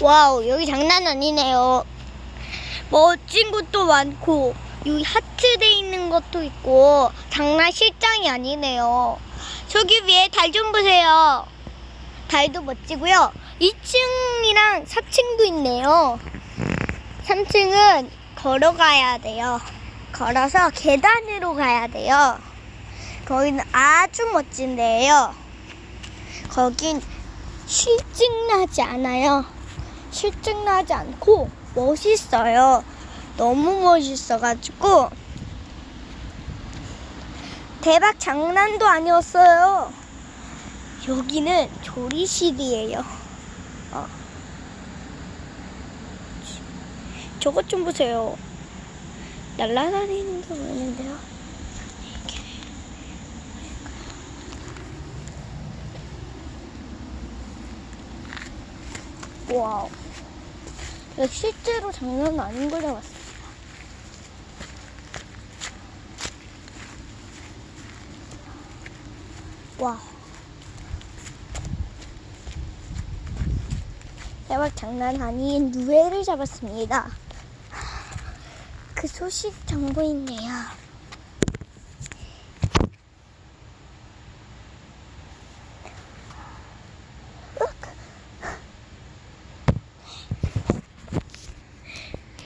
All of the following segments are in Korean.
와우, 여기 장난 아니네요. 멋진 것도 많고, 여기 하트 돼 있는 것도 있고, 장난 실장이 아니네요. 저기 위에 달 좀 보세요. 달도 멋지고요. 2층이랑 4층도 있네요. 3층은 걸어가야 돼요. 걸어서 계단으로 가야 돼요. 거기는 아주 멋진 데예요. 거긴 실증 나지 않아요. 실증나지 않고 멋있어요. 너무 멋있어가지고 대박 장난도 아니었어요. 여기는 조리실이에요. 어. 저것 좀 보세요. 날아다니는 게 보이는데요. 와우. 실제로 장난 아닌 걸 잡았습니다. 와. 대박 장난 아닌 누에를 잡았습니다. 그 소식 정보있네요.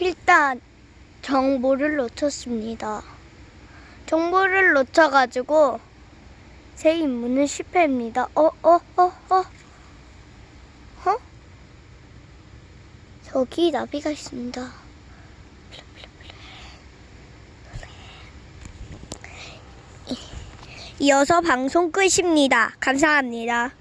일단 정보를 놓쳤습니다. 정보를 놓쳐가지고 제 임무는 실패입니다. 어, 어, 어, 어. 어? 저기 나비가 있습니다. 이어서 방송 끝입니다. 감사합니다.